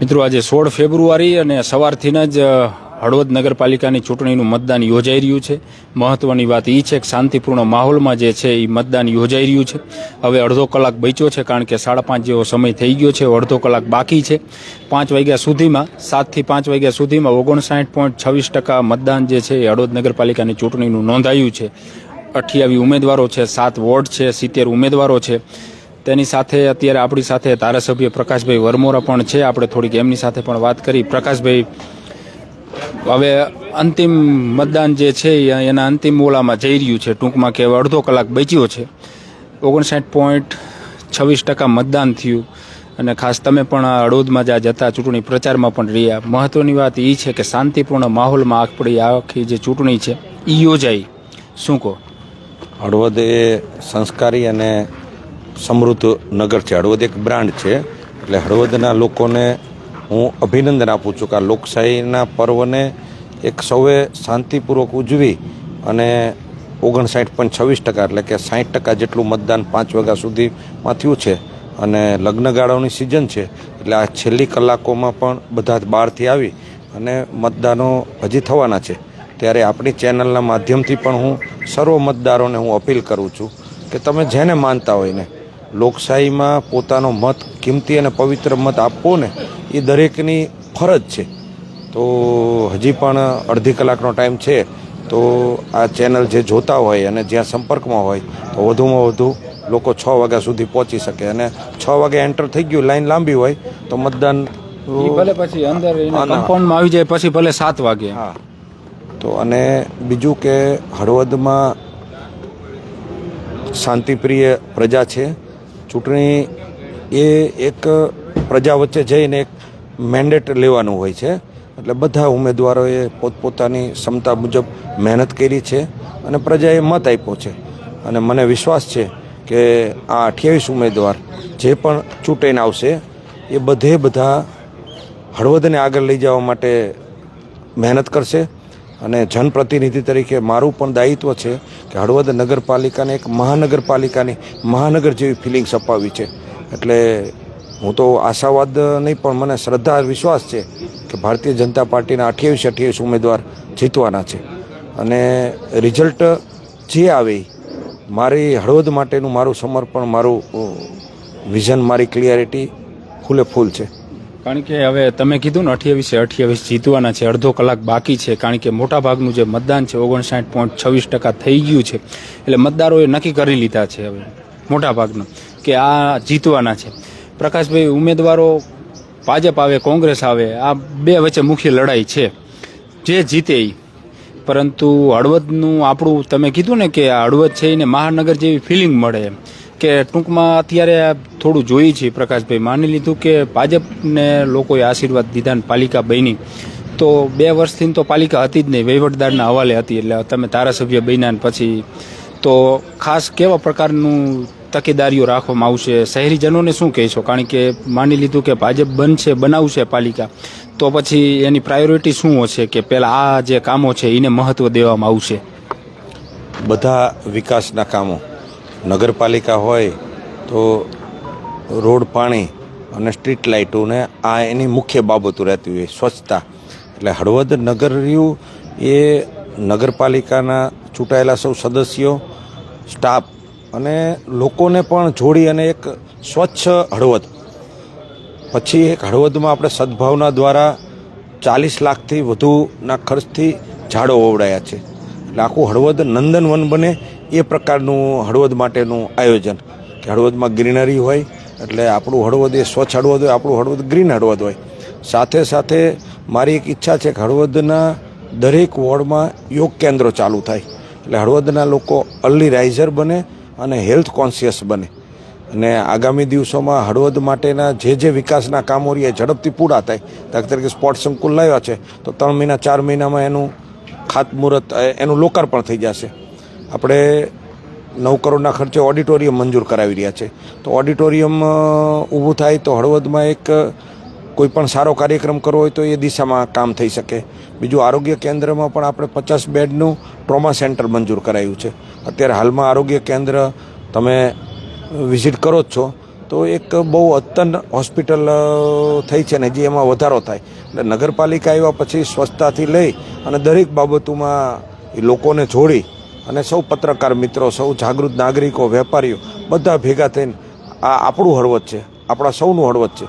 મિત્રો, આજે સોળ ફેબ્રુઆરી અને સવારથીને જ હળવદ નગરપાલિકાની ચૂંટણીનું મતદાન યોજાઈ રહ્યું છે. મહત્વની વાત એ છે કે શાંતિપૂર્ણ માહોલમાં જે છે એ મતદાન યોજાઈ રહ્યું છે. હવે અડધો કલાક બચ્યો છે કારણ કે સાડા પાંચ જેવો સમય થઈ ગયો છે. અડધો કલાક બાકી છે. પાંચ વાગ્યા સુધીમાં સાતથી પાંચ વાગ્યા સુધીમાં ઓગણસાઠ પોઈન્ટ છવ્વીસ ટકા મતદાન જે છે એ હળવદ નગરપાલિકાની ચૂંટણીનું નોંધાયું છે. અઠ્યાવી ઉમેદવારો છે, સાત વોર્ડ છે, સિત્તેર ઉમેદવારો છે. તેની સાથે અત્યારે આપણી સાથે ધારાસભ્ય પ્રકાશભાઈ વરમોરા પણ છે. આપણે થોડીક એમની સાથે પણ વાત કરી. પ્રકાશભાઈ, હવે અંતિમ મતદાન જે છે એના અંતિમ ઓલામાં જઈ રહ્યું છે. ટૂંકમાં કે અડધો કલાક બચ્યો છે. ઓગણસાઠ પોઈન્ટ છવ્વીસ ટકા મતદાન થયું. અને ખાસ તમે પણ આ હળવદમાં જ્યાં જતા ચૂંટણી પ્રચારમાં પણ રહ્યા. મહત્વની વાત એ છે કે શાંતિપૂર્ણ માહોલમાં આપણી આખી જે ચૂંટણી છે એ યોજાઈ. શું કહો? હળવદ એ સંસ્કારી અને સમૃદ્ધ નગર છે હળવદ એક બ્રાન્ડ છે. એટલે હળવદના લોકોને હું અભિનંદન આપું છું કે આ લોકશાહીના પર્વને એક સૌએ શાંતિપૂર્વક ઉજવી અને ઓગણસાઠ પોઈન્ટ છવ્વીસ ટકા એટલે કે સાઠ ટકા જેટલું મતદાન પાંચ વાગ્યા સુધીમાં થયું છે. અને લગ્નગાળાઓની સિઝન છે. એટલે આ છેલ્લી કલાકોમાં પણ બધા જ બહારથી આવી અને મતદાનો હજી થવાના છે. ત્યારે આપણી ચેનલના માધ્યમથી પણ હું સર્વ મતદારોને હું અપીલ કરું છું કે તમે જેને માનતા હોય ને લોકશાહીમાં પોતાનો મત કિંમતી અને પવિત્ર મત આપવો ને એ દરેકની ફરજ છે. તો હજી પણ અડધી કલાકનો ટાઈમ છે તો આ ચેનલ જે જોતા હોય અને જ્યાં સંપર્કમાં હોય તો વધુમાં વધુ લોકો છ વાગ્યા સુધી પહોંચી શકે અને છ વાગે એન્ટર થઈ ગયું લાઈન લાંબી હોય તો મતદાન ભલે પછી અંદર કમ્પાઉન્ડમાં આવી જાય પછી ભલે સાત વાગે. હા. તો અને બીજું કે હળવદમાં શાંતિપ્રિય પ્રજા છે ચૂંટણી એ એક પ્રજા વચ્ચે જઈને એક મેન્ડેટ લેવાનું હોય છે. એટલે બધા ઉમેદવારોએ પોતપોતાની ક્ષમતા મુજબ મહેનત કરી છે અને પ્રજાએ મત આપ્યો છે. અને મને વિશ્વાસ છે કે આ અઠ્યાવીસ ઉમેદવાર જે પણ ચૂંટાઈને આવશે, એ બધે બધા હળવદને આગળ લઈ જવા માટે મહેનત કરશે. અને જનપ્રતિનિધિ તરીકે મારું પણ દાયિત્વ છે કે હળવદ નગરપાલિકાને એક મહાનગરપાલિકાની મહાનગર જેવી ફિલિંગ્સ અપાવી છે. એટલે હું તો આશાવાદ નહીં, પણ મને શ્રદ્ધા વિશ્વાસ છે કે ભારતીય જનતા પાર્ટીના અઠ્યાવીસ અઠ્યાવીસ ઉમેદવાર જીતવાના છે. અને રિઝલ્ટ જે આવે મારી હળવદ માટેનું મારું સમર્પણ, મારું વિઝન મારી ક્લિયરિટી ફૂલે ફૂલ છે. કારણ કે હવે તમે કીધું ને અઠ્યાવીસે, અઠ્યાવીસ જીતવાના છે, અડધો કલાક બાકી છે, કારણ કે મોટા ભાગનું જે મતદાન છે, ઓગણસાઠ પોઈન્ટ છવ્વીસ ટકા થઈ ગયું છે. એટલે મતદારોએ નક્કી કરી લીધા છે હવે મોટા ભાગનું કે આ જીતવાના છે. પ્રકાશભાઈ, ઉમેદવારો, ભાજપ આવે, કોંગ્રેસ આવે, આ બે વચ્ચે મુખ્ય લડાઈ છે. જે જીતે પરંતુ હળવદનું આપણું, તમે કીધું ને કે આ હળવદ છે એને મહાનગર જેવી ફિલિંગ મળે એમ. કે ટૂંકમાં અત્યારે થોડું જોઈએ છીએ પ્રકાશભાઈ. માની લીધું કે ભાજપને લોકોએ આશીર્વાદ દીધા ને પાલિકા બની. તો બે વર્ષથી તો પાલિકા હતી જ નહીં, વહીવટદારના હવાલે હતી. એટલે તમે ધારાસભ્ય બન્યા ને પછી તો ખાસ કેવા પ્રકારનું તકેદારીઓ રાખવામાં આવશે? શહેરીજનોને શું કહેશો? કારણ કે માની લીધું કે ભાજપ બનશે, બનાવશે પાલિકા. તો પછી એની પ્રાયોરિટી શું હશે કે પહેલાં આ જે કામો છે, એને મહત્ત્વ દેવામાં આવશે? બધા વિકાસના કામો. નગરપાલિકા હોય તો રોડ પાણી અને સ્ટ્રીટ લાઇટોને આ એની મુખ્ય બાબતો રહેતી હોય, સ્વચ્છતા. એટલે હળવદ નગર રહ્યું એ નગરપાલિકાના ચૂંટાયેલા સૌ સદસ્યો, સ્ટાફ અને લોકોને પણ જોડી અને એક સ્વચ્છ હળવદ. પછી એક હળવદમાં આપણે સદભાવના દ્વારા ચાલીસ લાખથી વધુના ખર્ચથી ઝાડો વવડાયા છે. એટલે આખું હળવદ નંદનવન બને એ પ્રકારનું હળવદ માટેનું આયોજન. કે હળવદમાં ગ્રીનરી હોય, એટલે આપણું હળવદ એ સ્વચ્છ હળવદ હોય, આપણું હળવદ ગ્રીન હળવદ હોય. સાથે સાથે મારી એક ઈચ્છા છે કે હળવદના દરેક વોર્ડમાં યોગ કેન્દ્રો ચાલુ થાય. એટલે હળવદના લોકો અર્લી રાઇઝર બને અને હેલ્થ કોન્શિયસ બને. અને આગામી દિવસોમાં હળવદ માટેના જે જે વિકાસના કામો રહ્યા, એ ઝડપથી પૂરા થાય. દાખલા તરીકે સ્પોર્ટ્સ સંકુલ લાવ્યા છે, તો ત્રણ મહિના, ચાર મહિનામાં એનું ખાતમુહૂર્ત એનું લોકાર્પણ થઈ જશે. આપણે નવ કરોડના ખર્ચે ઓડિટોરિયમ મંજૂર કરાવી રહ્યા છે. તો ઓડિટોરિયમ ઊભું થાય તો હળવદમાં એક કોઈ પણ સારો કાર્યક્રમ કરવો હોય તો એ દિશામાં કામ થઈ શકે. બીજું આરોગ્ય કેન્દ્રમાં પણ આપણે પચાસ બેડનું ટ્રોમા સેન્ટર મંજૂર કરાયું છે. અત્યારે હાલમાં આરોગ્ય કેન્દ્ર તમે વિઝિટ કરો જ છો, તો એક બહુ અતન હોસ્પિટલ થઈ છે ને જે એમાં વધારો થાય. એટલે નગરપાલિકા આવ્યા પછી સ્વચ્છતાથી લઈ અને દરેક બાબતોમાં એ લોકોને જોડી અને સૌ પત્રકાર મિત્રો, સૌ જાગૃત નાગરિકો, વેપારીઓ, બધા ભેગા થઈને આ આપણું હળવદ છે, આપણા સૌનું હળવદ છે.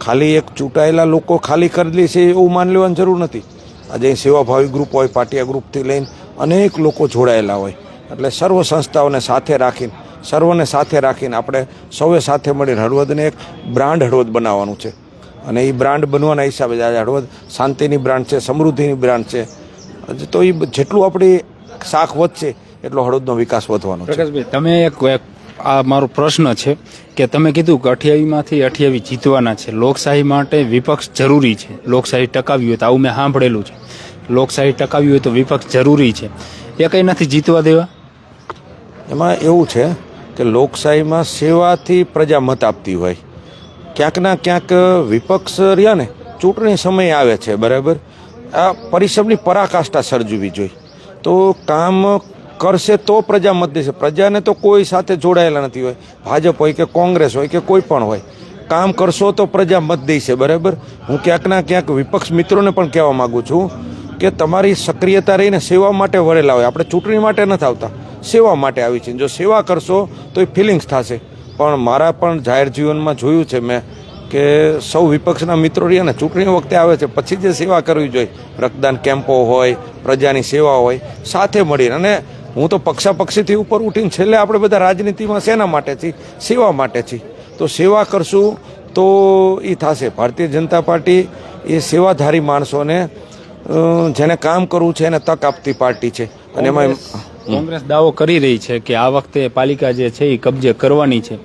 ખાલી એક ચૂંટાયેલા લોકો ખાલી કરેલી છે એવું માન લેવાની જરૂર નથી. આજે સેવાભાવી ગ્રુપ હોય, પાટિયા ગ્રુપથી લઈને અનેક લોકો જોડાયેલા હોય. એટલે સર્વ સંસ્થાઓને સાથે રાખીને, સર્વને સાથે રાખીને આપણે સૌએ સાથે મળીને હળવદને એક બ્રાન્ડ હળવદ બનાવવાનું છે. અને એ બ્રાન્ડ બનવાના હિસાબે આજે હળવદ શાંતિની બ્રાન્ડ છે, સમૃદ્ધિની બ્રાન્ડ છે. તો એ જેટલું આપણી શાખ વધશે એટલો હળદનો વિકાસ વધવાનો છે. તમે એક આ મારો પ્રશ્ન છે કે તમે કીધું કે અઠ્યાવીમાંથી અઠ્યાવી જીતવાના છે. લોકશાહી માટે વિપક્ષ જરૂરી છે. લોકશાહી ટકાવી હોય તો આવું મેં સાંભળેલું છે. લોકશાહી ટકાવી હોય તો વિપક્ષ જરૂરી છે. એ કંઈ નથી જીતવા દેવા? એમાં એવું છે કે લોકશાહીમાં સેવાથી પ્રજા મત આપતી હોય. ક્યાંકના ક્યાંક વિપક્ષ રહ્યા ને ચૂંટણી સમય આવે છે બરાબર? આ પરિશ્રમની પરાકાષ્ઠા સર્જવી જોઈએ. તો કામ કરશે તો પ્રજા મત દેશે. પ્રજાને તો કોઈ સાથે જોડાયેલા નથી હોય. ભાજપ હોય કે કોંગ્રેસ હોય કે કોઈ પણ હોય. કામ કરશો તો પ્રજા મત દેશે, બરાબર? હું ક્યાંકના ક્યાંક વિપક્ષ મિત્રોને પણ કહેવા માગું છું કે તમારી સક્રિયતા રહીને સેવા માટે વળેલા હોય. આપણે ચૂંટણી માટે નથી આવતા. સેવા માટે આવી છે. જો સેવા કરશો તો એ ફિલિંગ્સ થશે. પણ મારા પણ જાહેર જીવનમાં જોયું છે મેં કે સૌ વિપક્ષના મિત્રો રહ્યા ને ચૂંટણી વખતે આવે છે. પછી જે સેવા કરવી જોઈએ, રક્તદાન કેમ્પો હોય પ્રજાની સેવા હોય, સાથે મળીને. અને હું તો પક્ષાપક્ષીથી ઉપર ઉઠીને છેલ્લે આપણે બધા રાજનીતિમાં શેના માટે છીએ? સેવા માટે છીએ. તો સેવા કરશું તો એ થશે. ભારતીય જનતા પાર્ટી એ સેવાધારી માણસોને જેને કામ કરવું છે એને તક આપતી પાર્ટી છે. અને એમાં કોંગ્રેસ દાવો કરી રહી છે કે આ વખતે પાલિકા જે છે એ કબજે કરવાની છે.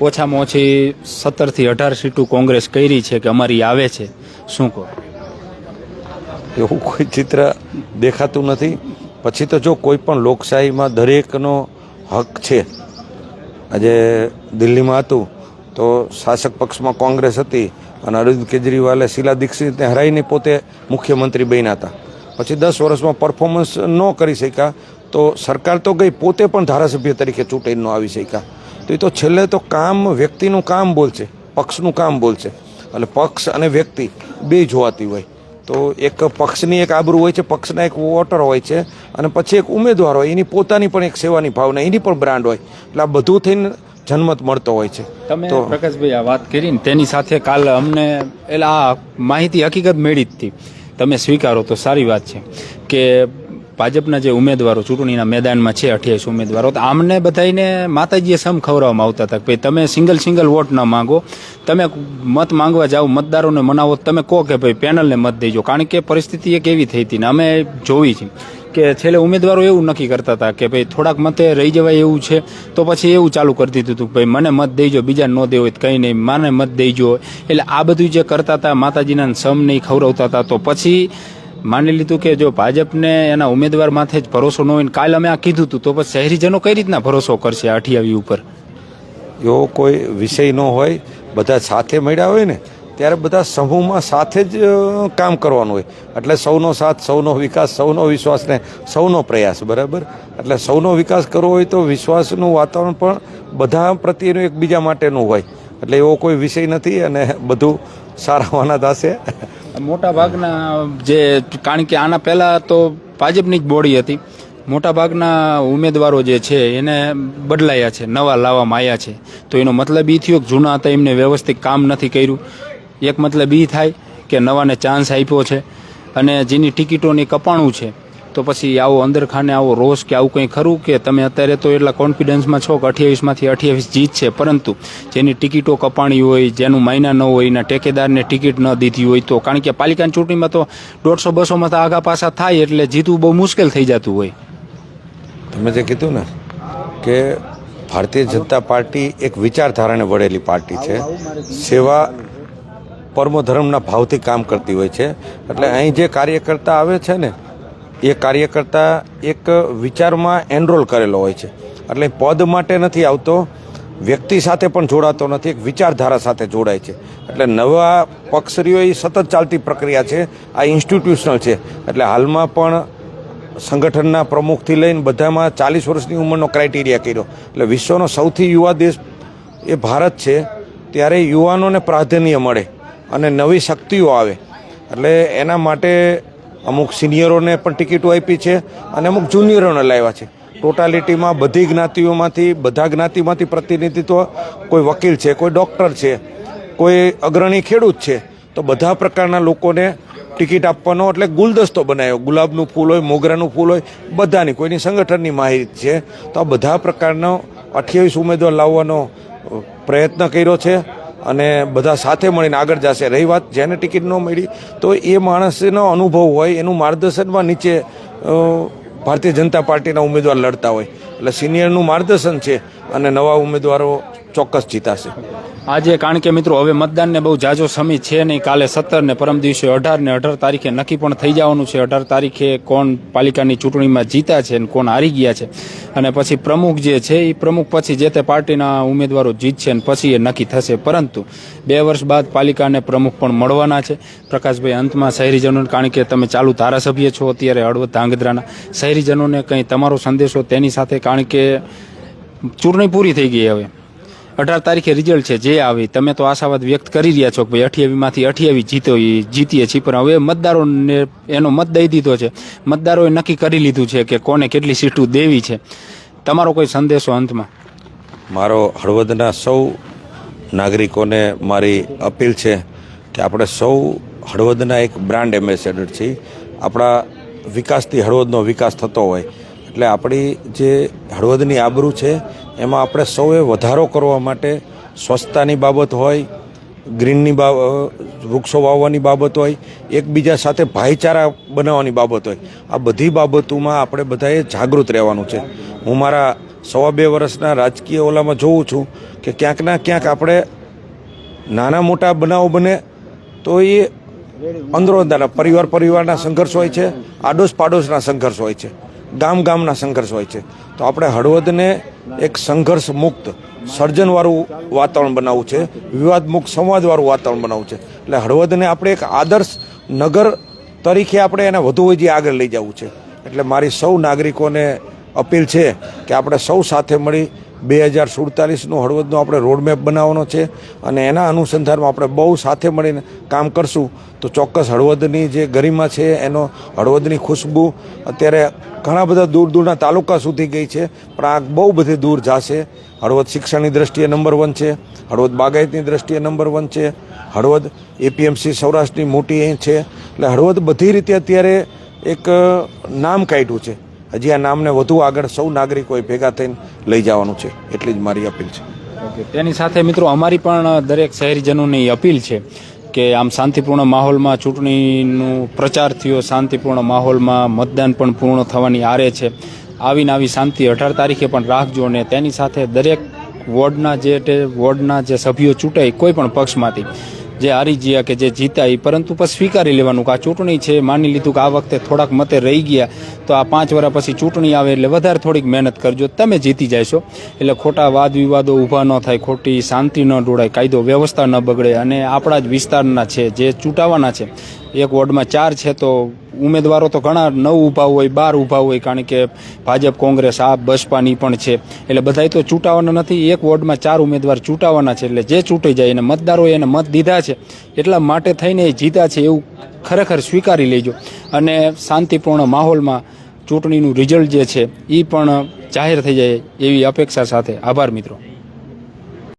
ઓછામાં ઓછી સત્તરથી અઢાર સીટો કોંગ્રેસ કરી છે કે અમારી આવે છે. શું કહો? એવું કોઈ ચિત્ર દેખાતું નથી. પછી તો જો કોઈ પણ લોકશાહીમાં દરેકનો હક છે. આજે દિલ્હીમાં હતું તો શાસક પક્ષમાં કોંગ્રેસ હતી અને અરવિંદ કેજરીવાલે શીલા દીક્ષિતને હરાઈને પોતે મુખ્યમંત્રી બન્યા હતા. પછી દસ વર્ષમાં પરફોર્મન્સ ન કરી શક્યા તો સરકાર તો ગઈ પોતે પણ ધારાસભ્ય તરીકે ચૂંટાઈને ન આવી શક્યા. તો એ તો છેલ્લે તો કામ વ્યક્તિનું કામ બોલશે, પક્ષનું કામ બોલશે. એટલે પક્ષ અને વ્યક્તિ બે જોવાતી હોય. તો એક પક્ષની એક આબરૂ હોય છે પક્ષના એક વોટર હોય છે અને પછી એક ઉમેદવાર હોય એની પોતાની પણ એક સેવાની ભાવના એની પણ બ્રાન્ડ હોય. એટલે આ બધું થઈને જન્મત મળતો હોય છે. તમે તો પ્રકાશભાઈ આ વાત કરીને તેની સાથે કાલ અમને એટલે આ માહિતી હકીકત મેળી જ હતી. તમે સ્વીકારો તો સારી વાત છે કે ભાજપના જે ઉમેદવારો ચૂંટણીના મેદાનમાં છે, અઠ્યાવીસ ઉમેદવારો, તો આમને બધાને માતાજીએ સમ ખવડાવવામાં આવતા હતા કે ભાઈ તમે સિંગલ સિંગલ વોટ ન માંગો, તમે મત માંગવા જાઓ, મતદારોને મનાવો તમે કહો કે ભાઈ પેનલને મત દેજો. કારણ કે પરિસ્થિતિ એક એવી થઈ હતી ને અમે જોઈ છે કે છેલ્લે ઉમેદવારો એવું નક્કી કરતા હતા કે ભાઈ થોડાક મતે રહી જવાય એવું છે, તો પછી એવું ચાલુ કરી દીધું હતું ભાઈ મને મત દેજો, બીજા ન દેવો હોય કંઈ નહીં, માને મત દેજો. એટલે આ બધું જે કરતા હતા, માતાજીના સમ નહીં ખવડાવતા હતા, તો પછી માની લીધું કે જો ભાજપને એના ઉમેદવાર માથે જ ભરોસો ન હોય ને કાલે અમે આ કીધું હતું, તો પછી શહેરીજનો કઈ રીતના ભરોસો કરશે આઠિયાવી ઉપર? એવો કોઈ વિષય ન હોય, બધા સાથે મળ્યા હોય ને, ત્યારે બધા સમૂહમાં સાથે જ કામ કરવાનું હોય. એટલે સૌનો સાથ, સૌનો વિકાસ, સૌનો વિશ્વાસ ને સૌનો પ્રયાસ, બરાબર? એટલે સૌનો વિકાસ કરવો હોય તો વિશ્વાસનું વાતાવરણ પણ બધા પ્રત્યેનું એકબીજા માટેનું હોય. એટલે એવો કોઈ વિષય નથી અને બધું સારાવાના થશે મોટા ભાગના જે કારણ કે આના પહેલા તો ભાજપની જ બોડી હતી. મોટા ભાગના ઉમેદવારો જે છે એને બદલાયા છે, નવા લાવવામાં આવ્યા છે. તો એનો મતલબ એ થયો કે જૂના હતા, એમને વ્યવસ્થિત કામ નથી કર્યું. એક મતલબ એ થાય કે નવાને ચાન્સ આપ્યો છે અને જેની ટિકિટોની કપાણું છે તો પછી આવો અંદર ખાને આવો રોષ કે આવું કંઈ ખરું કે તમે અત્યારે તો એટલા કોન્ફિડન્સમાં છો કે અઠ્યાવીસમાંથી અઠ્યાવીસ જીત છે. પરંતુ જેની ટિકિટો કપાણી હોય, જેનું મહિના ન હોય, એના ટેકેદારને ટિકિટ ન દીધી હોય તો કારણ કે પાલિકાની ચૂંટણીમાં તો દોઢસો બસોમાં તો આગા પાછા થાય એટલે જીતવું બહુ મુશ્કેલ થઈ જતું હોય. તમે જે કીધું ને કે ભારતીય જનતા પાર્ટી એક વિચારધારાને વળેલી પાર્ટી છે. સેવા પરમો ધર્મના ભાવથી કામ કરતી હોય છે. એટલે અહીં જે કાર્યકર્તા આવે છે ને એ કાર્યકર્તા એક વિચારમાં એનરોલ કરેલો હોય છે. એટલે પદ માટે નથી આવતો, વ્યક્તિ સાથે પણ જોડાતો નથી, એક વિચારધારા સાથે જોડાય છે. એટલે નવા પક્ષરીઓ એ સતત ચાલતી પ્રક્રિયા છે. આ ઇન્સ્ટિટ્યુશનલ છે. એટલે હાલમાં પણ સંગઠનના પ્રમુખથી લઈને બધામાં ચાલીસ વર્ષની ઉંમરનો ક્રાઇટેરિયા કર્યો. એટલે વિશ્વનો સૌથી યુવા દેશ એ ભારત છે. ત્યારે યુવાનોને પ્રાધાન્ય મળે અને નવી શક્તિઓ આવે. એટલે એના માટે અમુક સિનિયરોને પણ ટિકિટો આપી છે અને અમુક જુનિયરોને લાવ્યા છે. ટોટાલિટીમાં બધી જ્ઞાતિઓમાંથી, બધા જ્ઞાતિમાંથી પ્રતિનિધિત્વ કોઈ વકીલ છે, કોઈ ડૉક્ટર છે, કોઈ અગ્રણી ખેડૂત છે, તો બધા પ્રકારના લોકોને ટિકિટ આપવાનો એટલે ગુલદસ્તો બનાવ્યો. ગુલાબનું ફૂલ હોય, મોગરાનું ફૂલ હોય, બધાની, કોઈની સંગઠનની માહિતી છે. તો આ બધા પ્રકારનો અઠ્યાવીસ ઉમેદવાર લાવવાનો પ્રયત્ન કર્યો છે. અને બધા સાથે મળીને આગળ જશે. રહી વાત જેને ટિકિટ ન મળી, તો એ માણસનો અનુભવ હોય, એનું માર્ગદર્શનમાં નીચે ભારતીય જનતા પાર્ટીના ઉમેદવાર લડતા હોય. એટલે સિનિયરનું માર્ગદર્શન છે અને નવા ઉમેદવારો ચોક્કસ જીતાશે. આજે કારણ કે મિત્રો હવે મતદાનને બહુ જાજો સમય છે નહીં, કાલે સત્તર ને પરમ દિવસે અઢાર ને અઢાર તારીખે નક્કી પણ થઈ જવાનું છે. અઢાર તારીખે કોણ પાલિકાની ચૂંટણીમાં જીતા છે અને કોણ હારી ગયા છે. અને પછી પ્રમુખ જે છે એ પ્રમુખ પછી જે તે પાર્ટીના ઉમેદવારો જીતશે અને પછી એ નક્કી થશે. પરંતુ બે વર્ષ બાદ પાલિકાને પ્રમુખ પણ મળવાના છે. પ્રકાશભાઈ, અંતમાં શહેરીજનોને, કારણ કે તમે ચાલુ ધારાસભ્ય છો, અત્યારે હળવદ ધાંગધ્રાના, શહેરીજનોને કંઈ તમારો સંદેશો તેની સાથે, કારણ કે ચૂંટણી પૂરી થઈ ગઈ હવે. અઢાર તારીખે રિઝલ્ટ છે, જે આવે. તમે તો આશાવાદ વ્યક્ત કરી રહ્યા છો કે ભાઈ અઠ્યાવીમાંથી અઠ્યાવીસ જીતો જીતીએ છીએ, પણ હવે મતદારોને એનો મત દઈ દીધો છે. મતદારોએ નક્કી કરી લીધું છે કે કોને કેટલી સીટો દેવી છે. તમારો કોઈ સંદેશો અંતમાં? મારો હળવદના સૌ નાગરિકોને મારી અપીલ છે કે આપણે સૌ હળવદના એક બ્રાન્ડ એમ્બેસેડર છીએ. આપણા વિકાસથી હળવદનો વિકાસ થતો હોય. એટલે આપણી જે હળવદની આબરૂ છે એમાં આપણે સૌએ વધારો કરવા માટે સ્વચ્છતાની બાબત હોય, ગ્રીનની બાબ વૃક્ષો વાવવાની બાબત હોય, એકબીજા સાથે ભાઈચારા બનાવવાની બાબત હોય. આ બધી બાબતોમાં આપણે બધાએ જાગૃત રહેવાનું છે. હું મારા સવા બે વર્ષના રાજકીય ઓલામાં જોઉં છું કે ક્યાંક ના ક્યાંક આપણે નાના મોટા બનાવો બને તો એ અંદરો અંદરના પરિવાર પરિવારના સંઘર્ષ હોય છે આડોશ પાડોશના સંઘર્ષ હોય છે. ગામ ગામના સંઘર્ષ હોય છે. તો આપણે હળવદને એક સંઘર્ષ મુક્ત, સર્જનવાળું વાતાવરણ બનાવવું છે વિવાદ મુક્ત સંવાદવાળું વાતાવરણ બનાવવું છે. એટલે હળવદને આપણે એક આદર્શ નગર તરીકે આપણે એને વધુ હજી આગળ લઈ જવું છે. એટલે મારી સૌ નાગરિકોને અપીલ છે કે આપણે સૌ સાથે મળી બે હજાર સુડતાલીસનો હળવદનો આપણે રોડમેપ બનાવવાનો છે અને એના અનુસંધાનમાં આપણે બહુ સાથે મળીને કામ કરશું. તો ચોક્કસ હળવદની જે ગરિમા છે, એનો હળવદની ખુશ્બુ અત્યારે ઘણા બધા દૂર દૂરના તાલુકા સુધી ગઈ છે, પણ આ બહુ બધી દૂર જશે. હળવદ શિક્ષણની દ્રષ્ટિએ નંબર વન છે, હળવદ બાગાયતની દ્રષ્ટિએ નંબર વન છે, હળવદ એપીએમસી સૌરાષ્ટ્રની મોટી છે. એટલે હળવદ બધી રીતે અત્યારે એક નામ કાઢ્યું છે. હજી આ નામને વધુ આગળ સૌ નાગરિકોએ ભેગા થઈને લઈ જવાનું છે. એટલી જ મારી અપીલ છે. ઓકે, તેની સાથે મિત્રો અમારી પણ દરેક શહેરીજનોની અપીલ છે કે આમ શાંતિપૂર્ણ માહોલમાં ચૂંટણીનું પ્રચાર થયો, શાંતિપૂર્ણ માહોલમાં મતદાન પણ પૂર્ણ થવાની આરે છે. આવીને આવી શાંતિ અઢાર તારીખે પણ રાખજો અને તેની સાથે દરેક વોર્ડના જે વોર્ડના જે સભ્યો ચૂંટાય કોઈ પણ પક્ષમાંથી જે હારી ગયા કે જે જીતા એ પરંતુ પછી સ્વીકારી લેવાનું કે આ ચૂંટણી છે, માની લીધું કે આ વખતે થોડાક મતે રહી ગયા, તો આ પાંચ વર્ષ પછી ચૂંટણી આવે એટલે વધારે થોડીક મહેનત કરજો, તમે જીતી જશો એટલે ખોટા વાદ વિવાદો ઊભા ન થાય, ખોટી શાંતિ ન ડોળાય, કાયદો વ્યવસ્થા ન બગડે અને આપણા જ વિસ્તારના છે, જે ચૂંટાવાના છે, એક વોર્ડમાં ચાર છે, તો ઉમેદવારો તો ઘણા નવ ઊભા હોય, બાર ઊભા હોય, કારણ કે ભાજપ, કોંગ્રેસ આ બસપાની પણ છે. એટલે બધાય તો ચૂંટાવાના નથી. એક વોર્ડમાં ચાર ઉમેદવાર ચૂંટાવાના છે. એટલે જે ચૂંટાઈ જાય એને મતદારોએ એને મત દીધા છે. એટલા માટે થઈને એ જીતા છે એવું ખરેખર સ્વીકારી લેજો. અને શાંતિપૂર્ણ માહોલમાં ચૂંટણીનું રિઝલ્ટ જે છે એ પણ જાહેર થઈ જાય એવી અપેક્ષા સાથે. આભાર મિત્રો.